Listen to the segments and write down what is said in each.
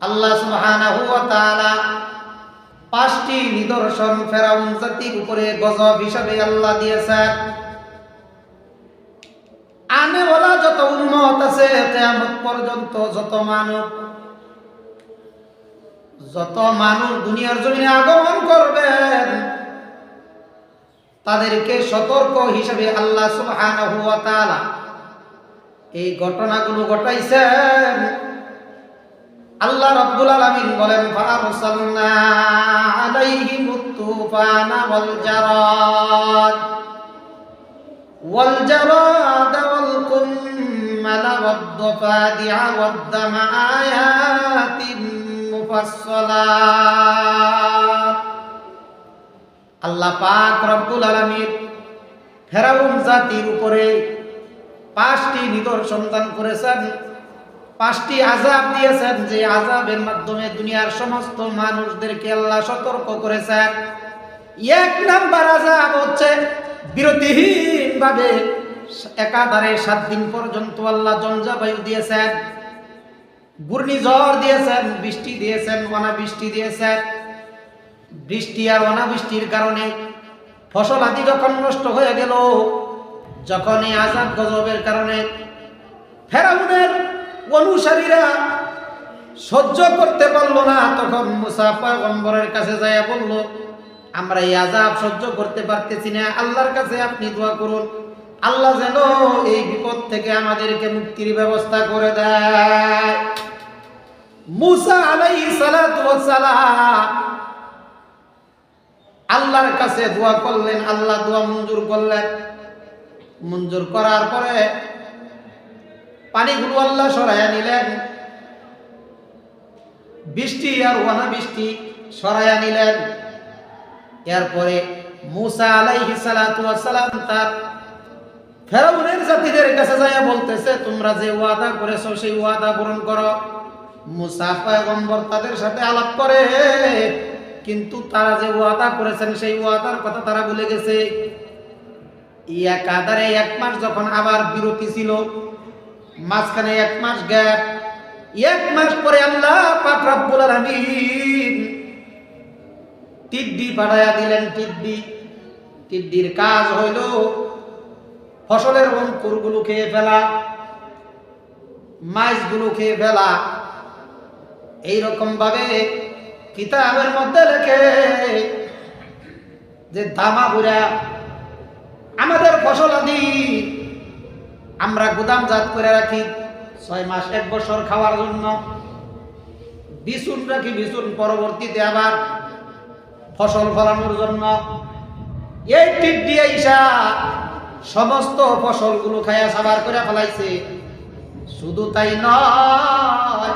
আল্লাহ সুবহানাহু ওয়া তাআলা পাঁচটি নিদর্শন ফেরাউন জাতির উপরে গজব হিসাবে আল্লাহ দিয়েছেন। আনে বলা যত আছে পর্যন্ত যত মানব যত মানুষ দুনিয়ার জমিনে আগমন করবেন, তাদেরকে সতর্ক হিসেবে আল্লাহ সুবহানাহু এই ঘটনাগুলো ঘটাইছেন। আল্লাহ রাব্বুল আলামিন বলেন ফারসালনা আলাইহিমুত তুফানা ওয়াল জারাদ। ওয়াল জারাদ ওয়াল কুম্মাল ওয়াদ দাফাদি'a ওয়াদ দামা আয়াতিন মুফাসসালাত। আল্লাহ পাক রব্বুল আলামিন ফেরাউন জাতির উপরে পাঁচটি নিদর্শন দান করেছেন। পাঁচটি আজাব দিয়েছেন যে আজাবের মাধ্যমে দুনিয়ার সমস্ত মানুষদেরকে আল্লাহ সতর্ক করেছেন। এক নাম্বার আজাব হচ্ছে বিরতিহীন ভাবে একাধারে সাত দিন পর্যন্ত আল্লাহ জঞ্জাবায়ু দিয়েছেন, ঘূর্ণিঝড় দিয়েছেন, বৃষ্টি দিয়েছেন, অনাবৃষ্টি দিয়েছেন। বৃষ্টি আর অনাবৃষ্টির কারণে ফসল আদি যখন নষ্ট হয়ে গেল যখন এই আজাব গজবের কারণে ফেরাউনের অনুসারীরা সহ্য করতে পারল না। তখন মুসা পয়গম্বরের কাছে যাইয়া বলল, আমরা এই আজাব সহ্য করতে পারতেছি না। আল্লাহর কাছে আপনি দোয়া করুন। আল্লাহ যেন এই বিপদ থেকে আমাদেরকে মুক্তির ব্যবস্থা করে দেয়। মুসা সালাম আল্লাহর কাছে দোয়া করলেন। আল্লাহ দোয়া মঞ্জুর করলেন। মঞ্জুর করার পরে পানিগুলো আল্লাহ সরাইয়া নিলেন। বৃষ্টি আর অনাবৃষ্টি সরাইয়া নিলেন। এরপরে মুসা আলাইহি সালাম তার ফেরাউনের জাতিদের কাছে যাইয়া বলতেছে, তোমরা যে ওয়াদা করেছ, সেই ওয়াদা পূরণ করো। মুসা পয়গম্বর তাদের সাথে আলাপ করে, কিন্তু তারা যে ওয়াদা করেছেন, সেই ওয়াদার কথা তারা ভুলে গেছে। একাধারে এক মাস যখন আবার বিরতি ছিল মাঝখানে এক মাস গ্যাপ। এক মাস পরে আল্লাহ পাক রব্বুল টিড্ডি পাঠাইয়া দিলেন, টিড্ডি। টিড্ডির কাজ হইল ফসলের অঙ্কুরগুলো খেয়ে ফেলা, মাছগুলো খেয়ে ফেলা। এইরকম ভাবে কিতাবের মধ্যে লেখে যে দামা বুড়া আমাদের ফসল আদি আমরা গুদামজাত করে রাখি, ছয় মাস, এক বছর খাওয়ার জন্য। বিচুন রাখি, বিচুন পরবর্তীতে আবার ফসল ফলানোর জন্য। এই টিপ দিয়ে ইসা সমস্ত ফসলগুলো খাইয়া সাবার করে ফেলাইছে। শুধু তাই নয়,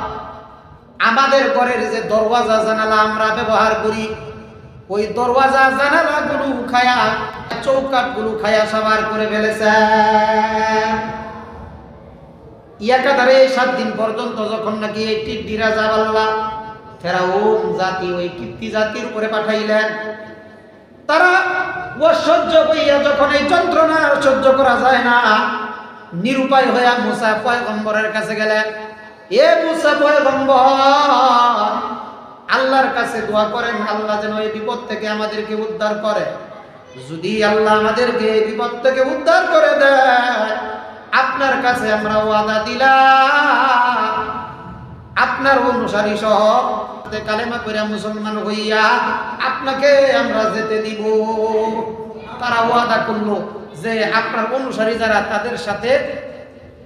আমাদের ঘরের যে দরওয়াজা, জানালা আমরা ব্যবহার করি ওই দরওয়াজা জানালা গুলো খায়া চৌকাটগুলো খায়া সাবার করে ফেলেছে। ইয়াকাধারে সাত দিন পর্যন্ত যখন নাকি এই টিড্ডিরা জাবাল্লা ফেরাউন জাতি, ওই কীর্তি জাতির উপরে পাঠাইলেন, তারা ও সহ্য কইয়া যখন এই যন্ত্রণা সহ্য করা যায় না, নিরুপায় হইয়া মুসা পয়গম্বরের কাছে গেলেন, এ মুসা পয়গম্বর কাছে দোয়া করেন, আল্লাহ যেন এই বিপদ থেকে আমাদেরকে উদ্ধার করে। যদি আল্লাহ আমাদেরকে এই বিপদ থেকে উদ্ধার করে দেয়, আপনার কাছে আমরা ওয়াদা দিলাম। আপনার অনুসারী সহ কালেমা করে মুসলমান হইয়া আপনাকে আমরা যেতে দিব। তারা ওয়াদা করল যে আপনার অনুসারী যারা তাদের সাথে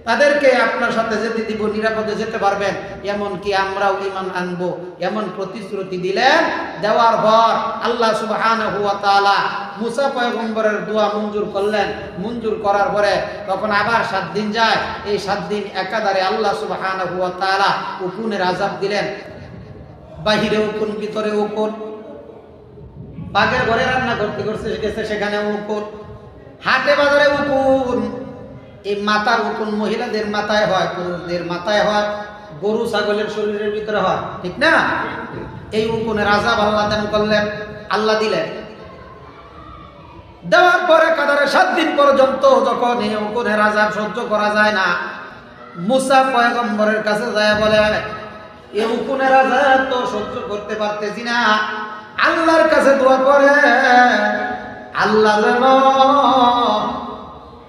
তাদেরকে আপনার সাথে যেতে দিব, নিরাপদে যেতে পারবেন। এমন কি আমরাও ইমান আনব। এমন প্রতিশ্রুতি দিলেন, দেওয়ার পর আল্লাহ সুবহানাহু ওয়া তাআলা মুসা পয়গম্বরের দোয়া মঞ্জুর করলেন। মঞ্জুর করার পরে তখন আবার সাত দিন যায়। এই সাত দিন একাধারে আল্লাহ সুবহানাহু ওয়া তাআলা উকুনের আযাব দিলেন। বাহিরে উকুন, ভিতরে উকুন। বাঘের ঘরে রান্না করতে করতে গেছে সেখানে উকুন। হাটে বাজারে উকুন। এই মাথার উকুন মহিলাদের মাথায় হয়, পুরুষদের মাথায় হয়, গরু, ছাগলের শরীরের ভিতরে হয়, ঠিক না? এই উকুনের রাজা আল্লাহ দান করলেন, আল্লাহ দিলেন। দেওয়ার পরে কাদারে সাত দিন পর্যন্ত যখন এই উকুনের আজাব সহ্য করা যায় না, মুসা পয়গম্বরের কাছে যায়, বলে, এ উকুনের রাজা তো সহ্য করতে পারতেছি না। আল্লাহর কাছে দোয়া করে, আল্লাহ যেন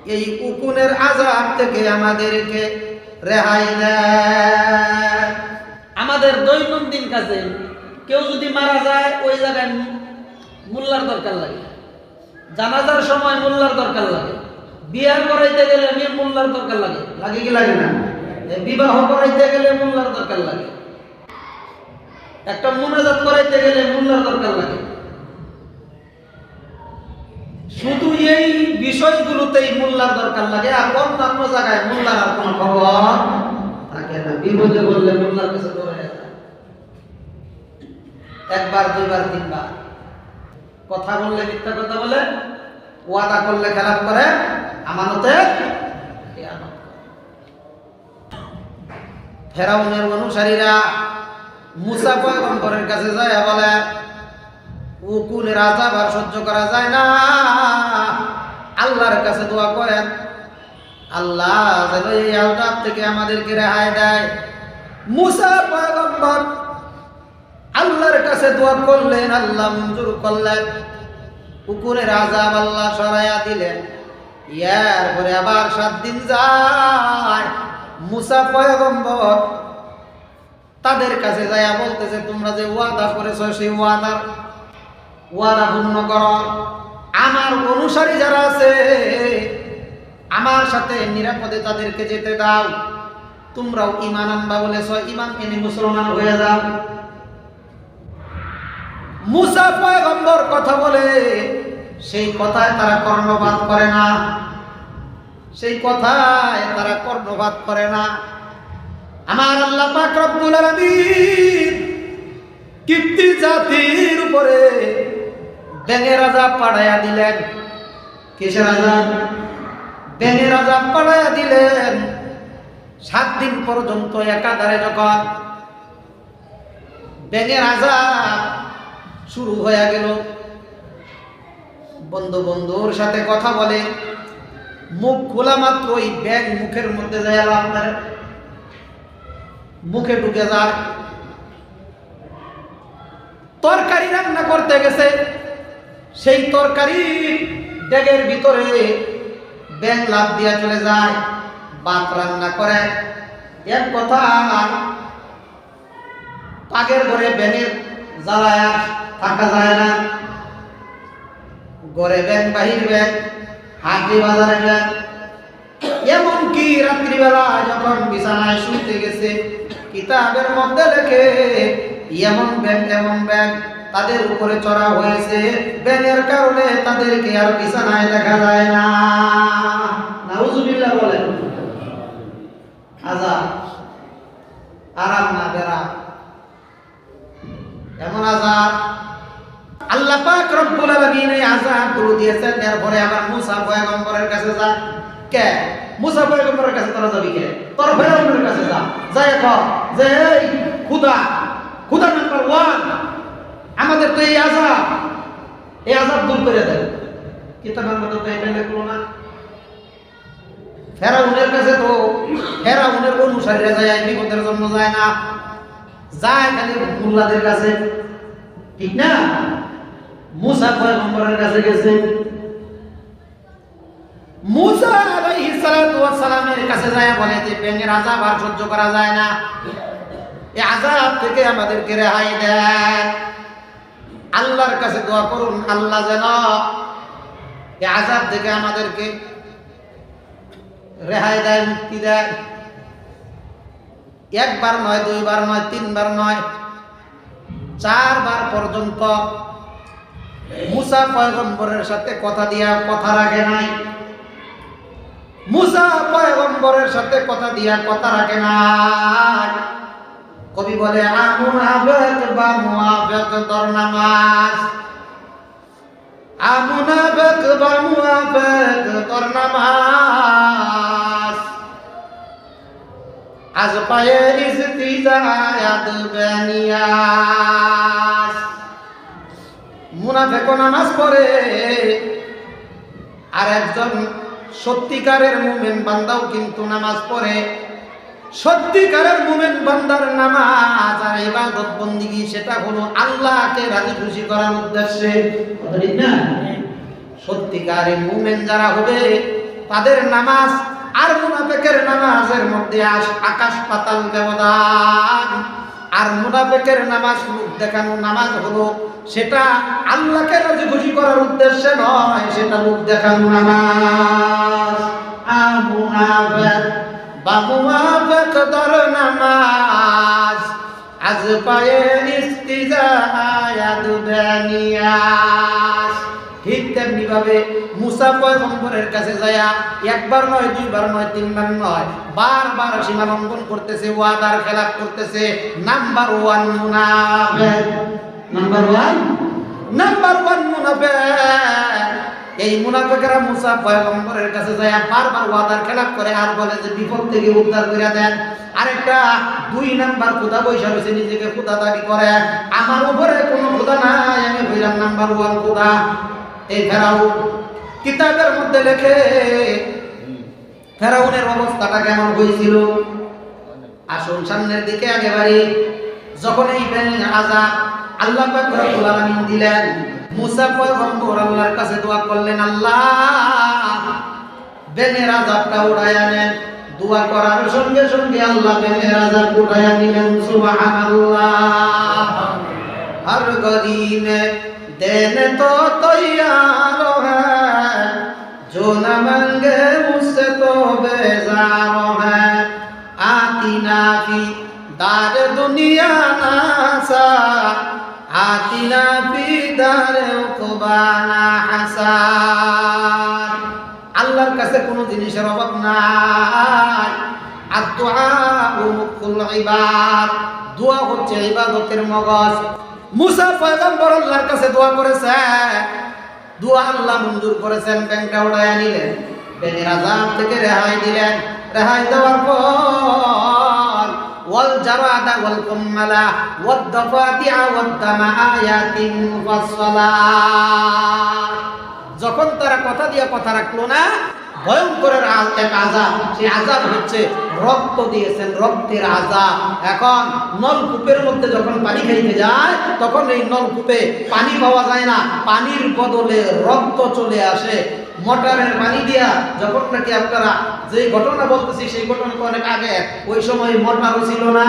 এই উকুনের আজাব থেকে আমাদেরকে রেহাই দেয়। আমাদের দৈনন্দিন কাজে কেউ যদি মারা যায় ওই জায়গায় মোল্লার দরকার লাগে। জানাজার সময় মোল্লার দরকার লাগে। বিয়ার করাইতে গেলে মেয়ে মোল্লার দরকার লাগে। লাগে কি লাগে না? বিবাহ করাইতে গেলে মোল্লার দরকার লাগে। একটা মুনাজাত করাইতে গেলে মোল্লার দরকার লাগে। শুধু এই বিষয়গুলোতেই মোল্লার দরকার লাগে, আর অন্যান্য জায়গায় মোল্লার আর কোনো খবর থাকে না। বিপদে বললে মোল্লার কাছে দৌড়ে যায়। একবার, দুইবার, তিনবার। কথা বললে, মিথ্যা কথা বলে, ওয়াদা করলে খেলাপ করে, আমানতে। ফেরাউনের অনুসারীরা মুসা পয়গম্বরের কাছে যায়, বলে উকুনের আজাব আর সহ্য করা যায় না। আল্লাহর কাছে দোয়া করেন, আল্লাহ যেন এই আজাব থেকে আমাদেরকে রেহাই দেয়। মুসা পয়গম্বর, আল্লাহর কাছে দোয়া করলেন, আল্লাহ মঞ্জুর করলেন। কুকুরের আজাব আল্লাহ সরাইয়া দিলেন। ইয়ার পরে আবার সাত দিন যায়। মুসা পয়গম্বর তাদের কাছে যাইয়া বলতেছে, তোমরা যে ওয়াদা করেছ, সেই ওয়াদার ওয়াদা পূর্ণ করো। আমার অনুসারী যারা আছে, আমার সাথে নিরাপদে তাদেরকে যেতে দাও। তোমরাও ইমান আনবা বলেছ ইমান এনে মুসলমান হয়ে যাও। মুসা পয়গম্বর কথা বলে, সেই কথায় তারা কর্ণপাত করে না। সেই কথায় তারা কর্ণপাত করে না। আমার আল্লাহ পাক রব্বুল আলামিন কীর্তি জাতির উপরে ব্যাঙের রাজা পাড়াইয়া দিলেন। কিসের আজাব ব্যাঙের আজাব পাড়াইয়া দিলেন। সাত দিন পর্যন্ত একাধারে যখন ব্যাঙের রাজা শুরু হয়ে গেল, বন্ধু বন্ধুর সাথে কথা বলে, মুখ খোলা মাত্র ওই ব্যাগ মুখের মধ্যে যায় আপনার মুখে ঢুকে যায়। তরকারি রান্না করতে গেছে। সেই তরকারি ব্যাগের ভিতরে ব্যাগ লাভ দিয়া চলে যায়, ভাত রান্না করে। এক কথা, পাগের ঘরে ব্যাঙের জ্বালায় থাকা যায় না। ঘরে ব্যাগ বাহির ব্যাগ হাটে বাজারে ব্যাগ এমনকি রাত্রিবেলা যখন বিছানায় শুতে গেছে, কিতাবের মধ্যে লেখে, এমন ব্যাগ এমন ব্যাগ তাদের উপরে চড়া হয়েছে। ব্যাগের কারণে তাদেরকে আর বিছানায় দেখা যায় না। নাউজুবিল্লাহ বলেন। আজাব আরাম না বেরাম এমন আজাব আল্লাহ পাক রব্বুল আলামিন এই আযাবগুলো দিয়েছেন। এরপরে আবার মুসা পয়গম্বরের কাছে যা। কে? মুসা পয়গম্বরের কাছে তোরা যাবি কে? তোর ফেরাউনের কাছে যা। যাই কর। যে খুদা। খুদা নাম্বার ওয়ান আমাদের তো এই আজাব এই আজাব দূর করে দেন। কিতাবের মধ্যে তো এটা লেখলো না। ফেরাউনের কাছে তো ফেরাউনের অনুসারীরা যায়, বিপদের জন্য যায় না। যায় খালি মোল্লাদের কাছে। ঠিক না? মুসা পয়গম্বরের কাছে গেছে। মুসা আলাইহিস সালাতু ওয়াস সালামের কাছে যায়, বলে যে ব্যাঙের আযাব আর সহ্য করা যায় না। এই আযাব থেকে আমাদেরকে রেহাই দেন। আল্লাহর কাছে দোয়া করুন, আল্লাহ যেন এই আযাব থেকে আমাদেরকে রেহাই দেয়, মুক্তি দেয়। একবার নয়, দুইবার নয়, তিনবার নয়, চারবার পর্যন্ত মুসা পয়গম্বরের সাথে কথা দিয়া কথা রাখে নাই। মুসা পয়গম্বরের সাথে কথা দিয়া কথা রাখে নাই। কবি বলে আমুনাফেক বা মুআফেক তোর নামাজ। আমুনাফেক বা মুআফেক তোর নামাজ। আজ পায়ে ইস্তিজায়াত বেনিয়াস মুনাফেক নামাজ পড়ে। আর একজন সত্যিকারের মুমিন বান্দাও কিন্তু নামাজ পড়ে। সত্যিকারের মুমেন বান্দার নামাজ আর ইবাদত বন্দিগি, সেটা হলো আল্লাহকে রাজি খুশি করার উদ্দেশ্যে। সত্যিকারের মুমেন যারা হবে, তাদের নামাজ আর মুনাফেকের নামাজের মধ্যে আকাশ পাতাল ব্যবধান। আর মুনাফেকের নামাজ মুখ দেখানো নামাজ হলো, সেটা আল্লাহকে রাজি খুশি করার উদ্দেশ্যে নয়, সেটা মুখ দেখানো নামাজ। আর মুনাফেক বা মুনাফেক দর নামাজ আজ পায়ে ইস্তিজায়াত বানিয়াস ঠিক তেমনি ভাবে মুসা পয়গম্বরের কাছে যায়া একবার নয় দুইবার নয় তিনবার নয় বারবার সীমা লঙ্ঘন করতেছে ওয়াদার খেলাপ করতেছে। নাম্বার ওয়ান মুনাফেক। Number one? নাম্বার ওয়ান মুনাফেক। এই মুনাফেকেরা মুসা পয়গম্বরের কাছে যায় বারবার ওয়াদার খেলাপ করে আর বলে যে বিপদ থেকে উদ্ধার করে দেন। আরেকটা, দুই নাম্বার খুদা বৈশা রয়েছে নিজেকে খুদা দাবি করে। আমার উপরে কোনো খুদা নাই, আমি হইলাম নাম্বার ওয়ান খুদা এই ফেরাও কিতাবের মধ্যে লেখে, ফেরাউনের অবস্থাটা কেমন হয়েছিল আসুন সামনের দিকে একেবারে যখন এই আজাব আল্লাহ পাক রব্বুল আলামিন দিলেন মুসা পয়গম্বর আল্লাহর কাছে দোয়া করলেন আল্লাহ বেনের আজাবটা উড়াইয়া নেন দোয়া করার সঙ্গে সঙ্গে আল্লাহ বেনের আজাব উড়াইয়া নিলেন সুবহানাল্লাহ हर गली में देने तो तैयार है जो न मांगे उससे तो बेजार है आती नाफी दार दुनिया नासा آتنا في আল্লাহর কাছে কোনো জিনিসের অভাব নাই। দোয়া হচ্ছে মগজ। আল্লাহর কাছে দোয়া করেছে। আল্লাহ মঞ্জুর করেছেন থেকে রেহাই দিলেন। রেহাই দেওয়ার পর ওয়াল যখন তারা কথা দিয়ে কথা রাখল না, ভয়ঙ্করের এক আজাব সেই আজাব হচ্ছে রক্ত দিয়েছেন, রক্তের আজাব। এখন নলকূপের মধ্যে যখন পানি খাইতে যায়, তখন এই নলকূপে পানি পাওয়া যায় না, পানির বদলে রক্ত চলে আসে। মোটরের পানি দিয়া যখন নাকি আপনারা যে ঘটনা বলতেছি, সেই ঘটনা অনেক আগে। ওই সময় মোটরও ছিল না,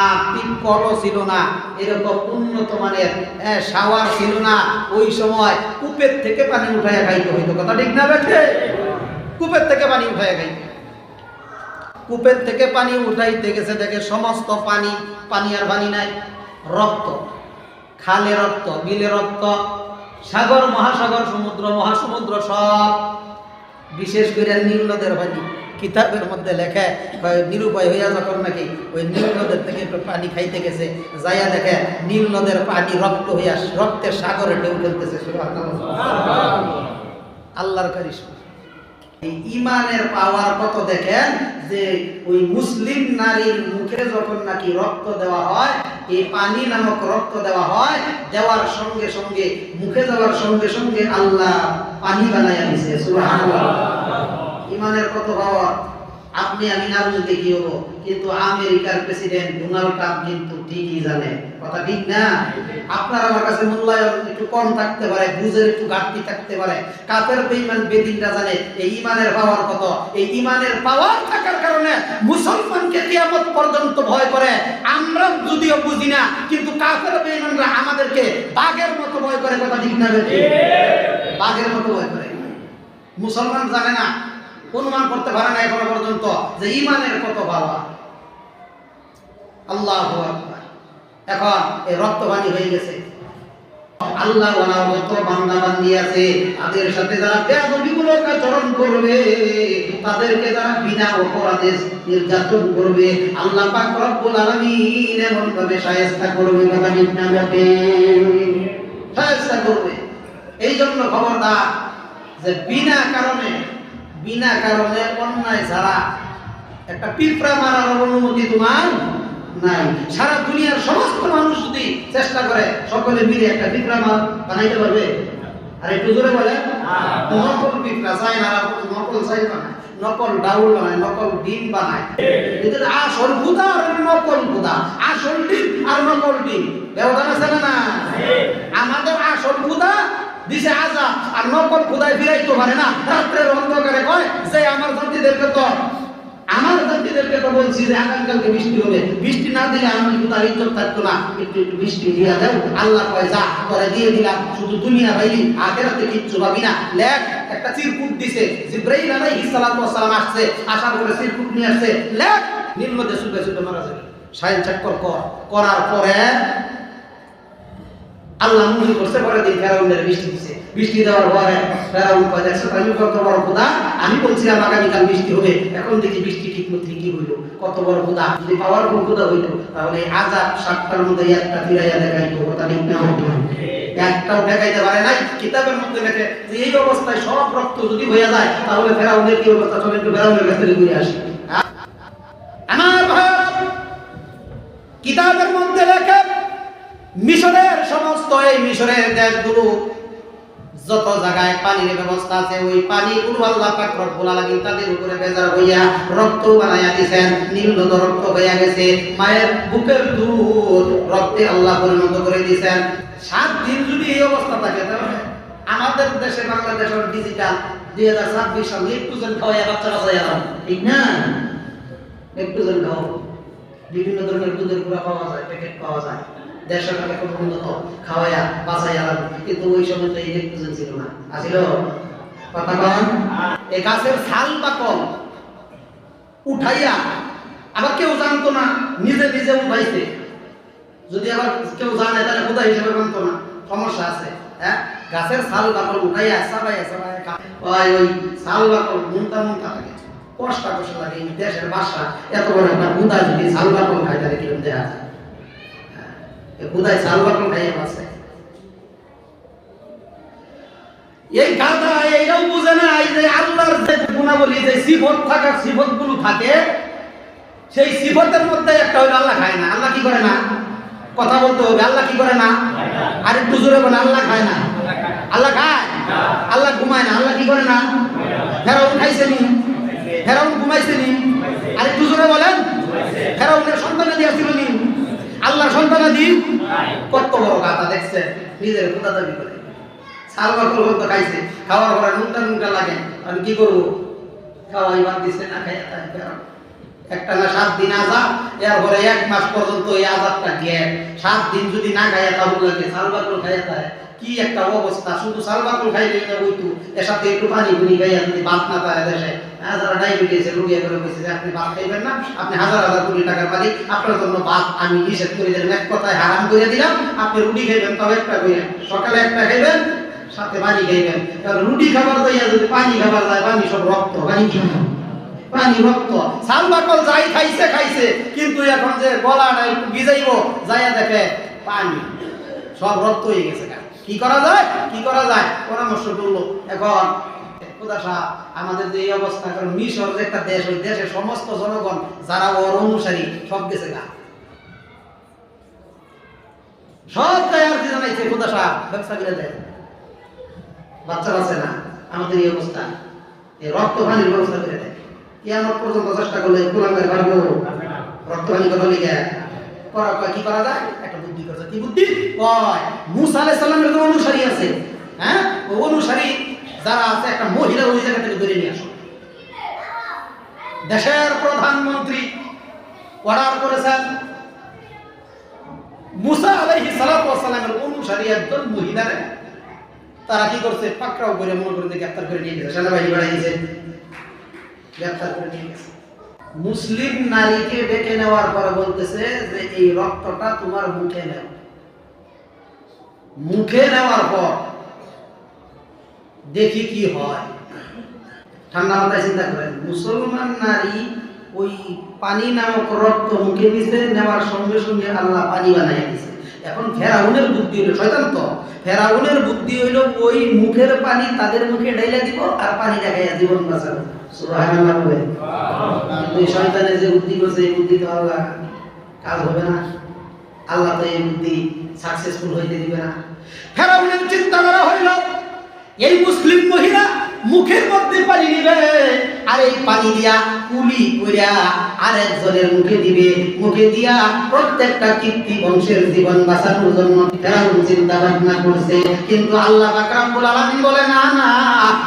আর টিপ কলও ছিল না। এরকম উন্নত মানের শাওয়ার ছিল না। ওই সময় কূপের থেকে পানি উঠাইয়া খাইতে হইতো। কথা ঠিক না বেঠে? কূপের থেকে পানি উঠাইয়া খাইতে। কূপের থেকে পানি উঠাইতে গেছে দেখে সমস্ত পানি পানি আর পানি নাই। রক্ত, খালে রক্ত, বিলে রক্ত সাগর মহাসাগর সমুদ্র মহাসমুদ্র সব বিশেষ করে নীল নদের পানি কিতাবের মধ্যে লেখে নিরুপায় হইয়া যখন নাকি ওই নীল নদের থেকে একটু পানি খাইতে গেছে যাইয়া দেখে নীল নদের পানি রক্ত হইয়া রক্তের সাগরে ঢেউ ফেলতেছে আল্লাহর কারিশমা। এই ইমানের পাওয়ার কত দেখেন? যে ওই মুসলিম নারীর মুখে যখন নাকি রক্ত দেওয়া হয়, এই পানি নামক রক্ত দেওয়া হয়, দেওয়ার সঙ্গে সঙ্গে, মুখে দেওয়ার সঙ্গে সঙ্গে আল্লাহ পানি বানাইয়া দিছে, সুবহানাল্লাহ। ইমানের কত পাওয়ার? আপনি আমি না বুঝতে কি হব? কিন্তু আমেরিকার প্রেসিডেন্ট ডোনাল্ড ট্রাম্প কিন্তু ঠিকই জানে। কথা ঠিক না? আপনার আমার কাছে মূল্যায়ন একটু কম থাকতে পারে বুঝের একটু ঘাটতি থাকতে পারে। কাফের বেঈমান বেদিনটা জানে এই ইমানের পাওয়ার কত? এই ইমানের পাওয়ার থাকার কারণে মুসলমানকে কিয়ামত পর্যন্ত ভয় করে। আমরা যদিও বুঝি না কিন্তু কাফের বেঈমানরা আমাদেরকে বাঘের মতো ভয় করে কথা ঠিক না বাঘের মতো ভয় করে। মুসলমান জানে না অনুমান করতে পারে না এখনও পর্যন্ত যে ইমানের কত বাবা। আল্লাহ এখন এই রক্তবাণী হয়ে গেছে। আল্লাহ আছে। তাদের সাথে যারা আচরণ করবে, তাদেরকে যারা বিনা অপরাধে নির্যাতন করবে, আল্লাহ এমন ভাবে শায়েস্তা করবে, কথা করবে। এই জন্য খবরদার যে বিনা কারণে বিনা কারণে অন্যায় ছাড়া একটা পিঁপড়া মারার অনুমতি তোমার নাই। সারা দুনিয়ার সমস্ত মানুষ যদি চেষ্টা করে সকলে মিলে একটা পিঁপড়া মার বানাইতে পারবে? আর একটু জোরে বলে নকল পিঁপড়া চাই না নকল চাই না। নকল ডাউল বানায় নকল ডিম বানায়। এদের আসল খুদা আর নকল খুদা আসল ডিম আর নকল ডিম। ব্যবধান আছে না আমাদের আসল খুদা দিছে আজা আর নকল খুদায় ফিরাইতে পারে না। রাত্রের অন্ধকারে কয়, যে আমার জাতিদেরকে তো আমার তো বলছি যে আগামীকালকে বৃষ্টি হবে। বৃষ্টি না দিলে তার ইজ্জত থাকতো না। একটু একটু বৃষ্টি দিয়ে আল্লাহ কয়, যা করে দিয়ে দিলাম। শুধু দুনিয়া পাইলি আখেরাতে কিচ্ছু পাবি না। লেখ, একটা চিরকুট দিছে। সালাম আসছে, আসার পরে চিরকুট নিয়ে আসছে। লেখ মধ্যে শুকে শুকে মারা যাবে। সাইন চক্কর কর। করার পরে আল্লাহ দিন ফেরাউনের বৃষ্টি বৃষ্টি দেওয়ার পরে ফেরাউন কয় কত বড় খোদা আমি বলছিলাম, আগামীকাল বৃষ্টি হবে। এখন দেখি বৃষ্টি ঠিক মতো কত বড় খোদা যদি পাওয়ারফুল খোদা হইতো, তাহলে সাতটার মধ্যে একটা ফিরাইয়া দেখাইতো ঠিক না একটাও দেখাইতে পারে নাই। কিতাবের মধ্যে লেখে যে এই অবস্থায় সব রক্ত যদি হয়ে যায়, তাহলে ফেরাউনের কি অবস্থা? একটু ফেরাউনের ঘুরে আসি। আমার কিতাবের মধ্যে মিশরের সমস্ত এই মিশরের দেশগুলো যত জায়গায় পানির ব্যবস্থা আছে, ওই পানিগুলো আল্লাহ পাক রব্বুল আলামিন তাদের উপরে বেজার হইয়া রক্ত বানাইয়া দিয়েছেন নীল নদ রক্ত হইয়া গেছে। মায়ের বুকের দুধ রক্তে আল্লাহ পরিণত করে দিয়েছেন সাত দিন যদি এই অবস্থা থাকে, তাহলে আমাদের দেশে বাংলাদেশের ডিজিটাল দুই হাজার ছাব্বিশ সাল একটু জন খাওয়াইয়া বাচ্চা বাচ্চা ঠিক না? একটু জন খাও। বিভিন্ন ধরনের দুধের গুঁড়া পাওয়া যায় প্যাকেট পাওয়া যায়। দেড়শো টাকা উন্নত খাওয়াইয়া কিন্তু ওই সময় তো ছিল না। আসিল? গাছের ছাল বা কল উঠাইয়া আবার কেউ জানতো না, নিজে নিজে উঠাইছে। যদি আবার কেউ জানে, তাহলে খোদা হিসেবে মানতো না। সমস্যা আছে হ্যাঁ? গাছের ছাল বাকল উঠাইয়া সাবাইয়া সাবাইয়া ওই ছাল বাকল মুনতা মুনতা লাগে। কষ্ট কষ্ট লাগে। দেশের বাসা এত বড় একটা খুদা যদি ছাল বাকল খায় তাহলে কীরকম দেয়া যায়। এই গাধা বুঝে না, এই যে আল্লাহর যে গুণাবলী, যে সিফত থাকার সিফতগুলো থাকে, সেই সিফতের মধ্যে একটা আল্লাহ খায় না। আল্লাহ কি করে না? কথা বলতে হবে, আল্লাহ কি করে না? আর একটু জোরে বলে আল্লাহ খায় না। আল্লাহ খায়? আল্লাহ ঘুমায় না। আল্লাহ কি করে না? ফেরাউন খাইছে নি। ফেরাউন ঘুমাইছে নি। আর একটু জোরে বলেন। ফেরাউনের সন্তানাদি আসছিল নি আল্লাহর সন্তানাদি কত বড় গাধা দেখছে নিজের খোদা দাবি করে। সাল বাকল তো খাইছে। খাওয়ার পরে নুনটা নুনটা লাগে। আমি কি করব? খাওয়াই বাদ দিছে না খাই হ্যাঁ, হাজার হাজার কোটি টাকার মালিক আপনার জন্য ভাত আমি নিষেধ করে দিলাম এক কথায় হারাম করে দিলাম। আপনি রুটি খাইবেন তবে একটা সকালে একটা খাইবেন সাথে পানি খাইবেন। কারণ রুটি খাবার দইয়া যদি পানি খাবার যায় পানি সব রক্ত পানি। আমাদের যে অবস্থা, কারণ মিশর যে একটা দেশ, ওই দেশের সমস্ত জনগণ, যারা ওর অনুসারী, সব গেছে গা। সব তৈরি জানাইছে খোদা ব্যবসা করে দেয়। বাচ্চা বাঁচে না? আমাদের এই অবস্থা। এই রক্ত পানির ব্যবস্থা করে দেয়। কিয়ামত পর্যন্ত চেষ্টা করলে রক্ত কথা লিখে করা কয়, কি করা যায়? একটা বুদ্ধি করছে। কি বুদ্ধি? কয়, মুসা অনুসারী আছে? হ্যাঁ? ওই অনুসারী যারা আছে, একটা মহিলা ওই জায়গা থেকে ধরে নিয়ে আসো। দেশের প্রধানমন্ত্রী অর্ডার করেছেন। মুসা ওয়াস সালামের অনুসারী একজন মহিলারে। তারা কি করছে? পাকড়াও করে মনে করে গ্রেফতার করে নিয়ে গেছে। সেনাবাহিনী বাড়াইছে গ্রেফতার করে নিয়ে গেছে। মুসলিম নারীকে ডেকে নেওয়ার পরে বলতেছে যে, এই রক্তটা তোমার মুখে নেও। মুখে নেওয়ার পর দেখি কি হয়। ঠান্ডা মাথায় চিন্তা করেন, মুসলমান নারী ওই পানি নামক রক্ত মুখে দিছে নেওয়ার সঙ্গে সঙ্গে আল্লাহ পানি বানাই দিছে। এখন ফেরাউনের বুদ্ধি হইল, শয়তান তো। ফেরাউনের বুদ্ধি হইল, ওই মুখের পানি তাদের মুখে ঢাইলা দিব আর পানি দেখাইয়া জীবন বাঁচাবো। সুবহানাল্লাহ বলে। কিন্তু শয়তানের যে বুদ্ধি করছে, এই বুদ্ধি তো আল্লাহ, কাজ হবে না। আল্লাহ তো এই বুদ্ধি সাকসেসফুল হইতে দিবে না। ফেরাউনের চিন্তা করা হইল, এই মুসলিম মহিলা মুখের মধ্যে পানি নিবে। আর এই পানি দিয়া কুলি কইরা আরেকজনের মুখে দিবে। মুখে দিয়া প্রত্যেকটা কীর্তি বংশের জীবন বাঁচানোর জন্য ফেরাউন চিন্তা ভাবনা করছে। কিন্তু আল্লাহ পাক রব্বুল আলামিন বলে, না না,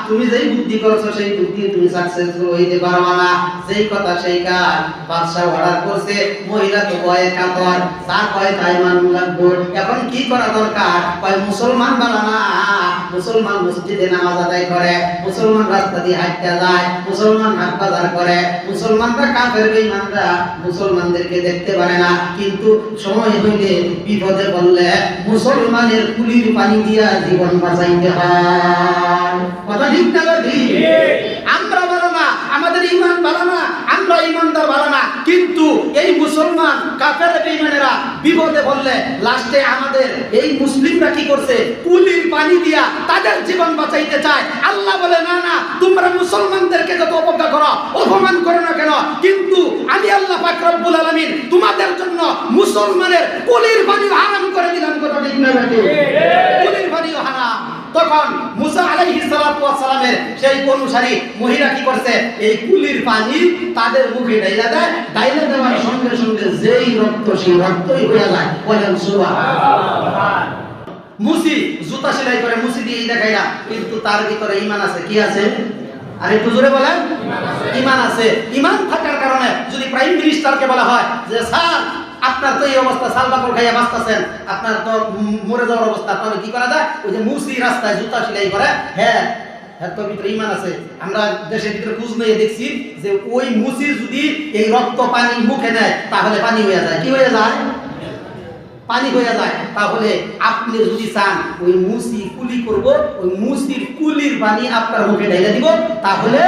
তুমি যেই বুদ্ধি করছ, সেই বুদ্ধি তুমি সাকসেসফুল হইতে পারবা না। যেই কথা সেই কাজ বাদশা অর্ডার করছে, মহিলা তো ভয়ে কাতর যা কয় তাই মানুষ লাগবো। এখন কি করা দরকার? কয়, মুসলমান বানা না, মুসলমান মসজিদে নামাজ আদায় করে, মুসলমান রাস্তা দিয়ে হাঁটতে যায়, মুসলমান হাট বাজার করে মুসলমানরা কাফের বেঈমানরা মুসলমানদেরকে দেখতে পারে না। কিন্তু সময় হইলে বিপদে বললে মুসলমানের কুলির পানি দিয়া জীবন বাঁচাইতে হয়। কথা ঠিক না আমরা ভালো না আমাদের ইমান ভালো না আমরা ইমানদার ভালো না। কিন্তু এই মুসলমান কাফের বেঈমানেরা বিপদে পড়লে লাস্টে আমাদের এই মুসলিমরা কি করছে? কুলির পানি দিয়া তাদের জীবন বাঁচাইতে চায়। আল্লাহ বলে না না তোমরা মুসলমানদেরকে যত অবজ্ঞা করো অপমান করো না কেন? কিন্তু আমি আল্লাহ পাক রব্বুল আলামিন তোমাদের জন্য মুসলমানের কুলির পানি হারাম করে দিলাম। কথা ঠিক না কুলির পানিও হারাম। তখন মুসা ওয়াস সালামের সেই অনুসারী মহিলা কি করছে? এই কুলির পানি তাদের মুখে ঢাইলা দেয়। ঢাইলা দেওয়ার সঙ্গে সঙ্গে যেই রক্ত, সেই রক্তই হয়ে যায়। বলেন সুবহান মুসি জুতা সেলাই করে, মুসি দিয়ে দেখাইলা। কিন্তু তার ভিতরে ইমান আছে। কি আছে? আর একটু জোরে বলেন। ঈমান আছে। ইমান থাকার কারণে যদি প্রাইম মিনিস্টারকে বলা হয় যে, স্যার আপনার তো এই অবস্থা সাল বাকল খাইয়া বাঁচতেছেন। আপনার তো মরে যাওয়ার অবস্থা। তাহলে কি করা যায়? ওই যে মুসি রাস্তায় জুতা সেলাই করে হ্যাঁ হ্যাঁ ইমান আছে। আমরা দেশের দেখছি যে ওই যদি এই রক্ত পানি মুখে তাহলে পানি হয়ে যায়। কি হয়ে যায়? পানি হয়ে যায়। তাহলে আপনি যদি চান, ওই কুলি করব, ওই কুলির পানি আপনার মুখে ঢেলে দিব, তাহলে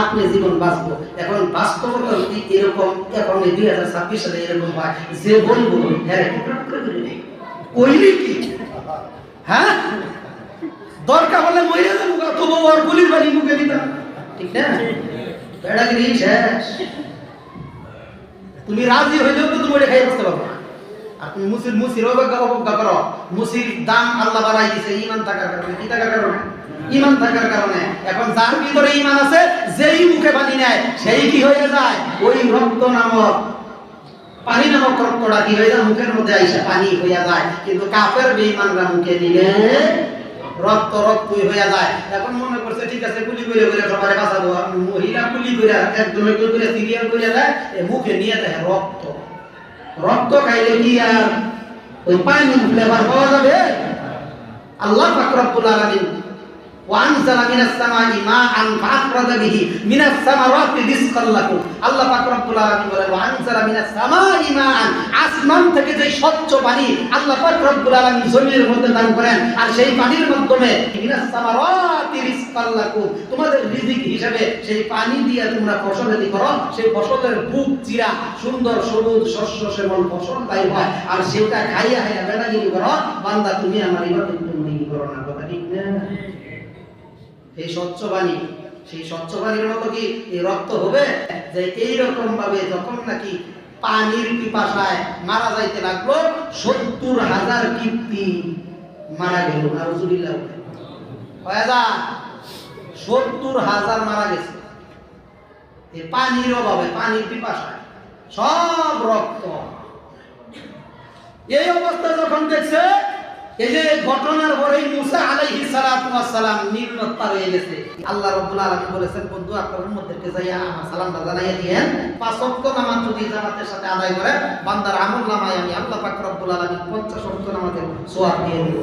আপনি জীবন বাঁচবো। এখন বাস্তবতা যদি এরকম, এখন দুই হাজার ছাব্বিশ সালে এরকম হয়, যে বলব হ্যাঁ। কইলি কি? হ্যাঁ? দরকার হলে মহিলা যাব তবু ওর গুলির বাড়ি মুখে দিতাম। তুমি রাজি হইলেও তো তুমি ওটা খাই বসতে পারব না। আর তুমি মুসির মুসির অবজ্ঞা অবজ্ঞা করো। মুসির দাম আল্লাহ বাড়াই দিছে ইমান থাকার কারণে। কি থাকার কারণে? ইমান থাকার কারণে। এখন যার ভিতরে ইমান আছে, যেই মুখে পানি নেয়, সেই কি হয়ে যায়? ওই রক্ত নামক, পানি নামক রক্তটা কি হয়ে যায়? মুখের মধ্যে আইসা পানি হইয়া যায়। কিন্তু কাফের বেঈমানরা মুখে নিলে রক্ত রক্তই হইয়া যায়। এখন মনে করছে, ঠিক আছে গুলি করে করে সবারে বাঁচাবো। মহিলা গুলি করে, একদম একদম করে সিরিয়াল করে দেয় মুখে নিয়ে দেয় রক্ত। রক্ত খাইলে কি আর ওই পানি ফ্লেভার পাওয়া যাবে? আল্লাহ পাক রব্বুল আলামিন وأنزل من السماء ماء فأخرج به من الثمرات رزقا لكم আল্লাহ পাক রব্বুল আলামিন বলেন وأنزل من السماء ماء আসমান থেকে যে স্বচ্ছ পানি আল্লাহ পাক রব্বুল আলামিন জমির মধ্যে দান করেন আর সেই পানির মাধ্যমে মিনাস সামারাতি রিজকাল লাকুম তোমাদের রিজিক হিসাবে সেই পানি দিয়ে তোমরা ফসল যদি করো সেই ফসলের বুক চিরা সুন্দর সবুজ শস্য শ্যামল ফসল তাই হয় আর সেটা খাইয়া খাইয়া বেড়াগিরি করো বান্দা তুমি আমার ইবাদত তুমি করো না কথা ঠিক না এই স্বচ্ছ বাণী, সেই স্বচ্ছ বাণীর মতো কি রক্ত হবে? যে এই রকম ভাবে যখন নাকি পানির পিপাসায় মারা যাইতে লাগল, সত্তর হাজার কীর্তি মারা গেল। নারুজুবিল্লাহ কয় সত্তর হাজার মারা গেছে। এই পানির অভাবে, পানির পিপাসায় সব রক্ত। এই অবস্থা যখন দেখছে এই যে ঘটনার পরেই মুসা আলাইহিস সালাতু ওয়াস সালাম নির্মত্তা হয়ে গেছে। আল্লাহ রাব্বুল আলামিন বলেছেন, বন্ধু আপনার উম্মতদেরকে যাইয়া আমার পাঁচ ওয়াক্ত নামাজ যদি সাথে আদায় করে বান্দার আমল নামায় আমি আল্লাহ পাক রব্বুল আলামিন 50 ওয়াক্ত নামাজের সওয়াব দিয়ে দেব।